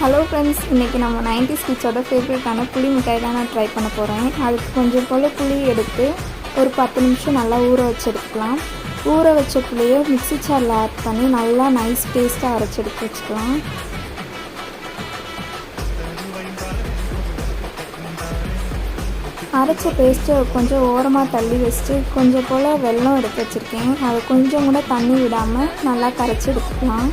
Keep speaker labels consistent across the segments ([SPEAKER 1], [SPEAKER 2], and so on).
[SPEAKER 1] Hello friends இன்றைக்கி நம்ம ninety கிட்ஸோட ஃபேவரட்டான புளி மிட்டாய் தான் நான் ட்ரை பண்ண போகிறேன் அதுக்கு கொஞ்சம் போல் புளி எடுத்து ஒரு பத்து நிமிஷம் நல்லா ஊற வச்சு ஊற வச்ச புளியை மிக்சி சாரில் ஆட் பண்ணி நல்லா நைஸ் பேஸ்ட்டாக அரைச்சி எடுத்து வச்சுக்கலாம். அரைச்ச பேஸ்ட்டு கொஞ்சம் ஓரமாக தள்ளி வச்சுட்டு கொஞ்சம் போல் வெல்லம் எடுத்து வச்சுருக்கேன். அதை கொஞ்சம் கூட தண்ணி விடாமல் நல்லா கரைச்சி எடுத்துக்கலாம்.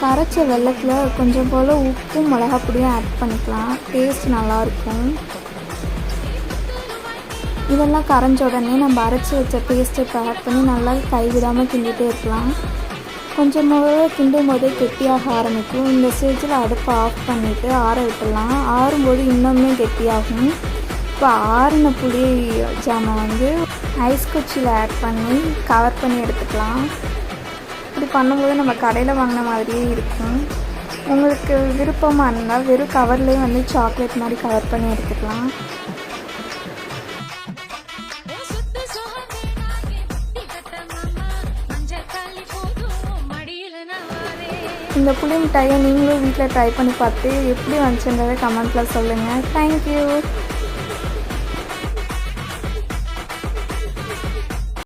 [SPEAKER 1] கரைச்ச வெள்ளத்தில் கொஞ்சம் போல் உப்பும் மிளகாப்பொடியும் ஆட் பண்ணிக்கலாம். டேஸ்ட் நல்லாயிருக்கும் இதெல்லாம் கரைஞ்ச உடனே நம்ம அரைச்சி வச்ச பேஸ்ட்டை இப்போ ஆட் பண்ணி நல்லா கைவிடாமல் கிண்டிகிட்டே இருக்கலாம். கொஞ்சமாக கிண்டும் போதே கெட்டியாக ஆரம்பிக்கும். இந்த ஸ்டேஜில் அடுப்பை ஆஃப் பண்ணிவிட்டு ஆற விட்டுடலாம். ஆறும்போது இன்னுமே கெட்டியாகும். இப்போ ஆறின புளி ஜாமை வந்து ஐஸ் குச்சியில் ஆட் பண்ணி கவர் பண்ணி எடுத்துக்கலாம். இப்படி பண்ணும்போது நம்ம கடையில் வாங்கின மாதிரியே இருக்கும். உங்களுக்கு விருப்பமாக இருந்தால் வெறும் கவர்லேயே வந்து சாக்லேட் மாதிரி கவர் பண்ணி எடுத்துக்கலாம். இந்த புளி மிட்டாயை நீங்களும் வீட்டில் ட்ரை பண்ணி பார்த்து எப்படி வந்துச்சுன்றதை கமெண்ட்டில் சொல்லுங்கள் தேங்க்யூ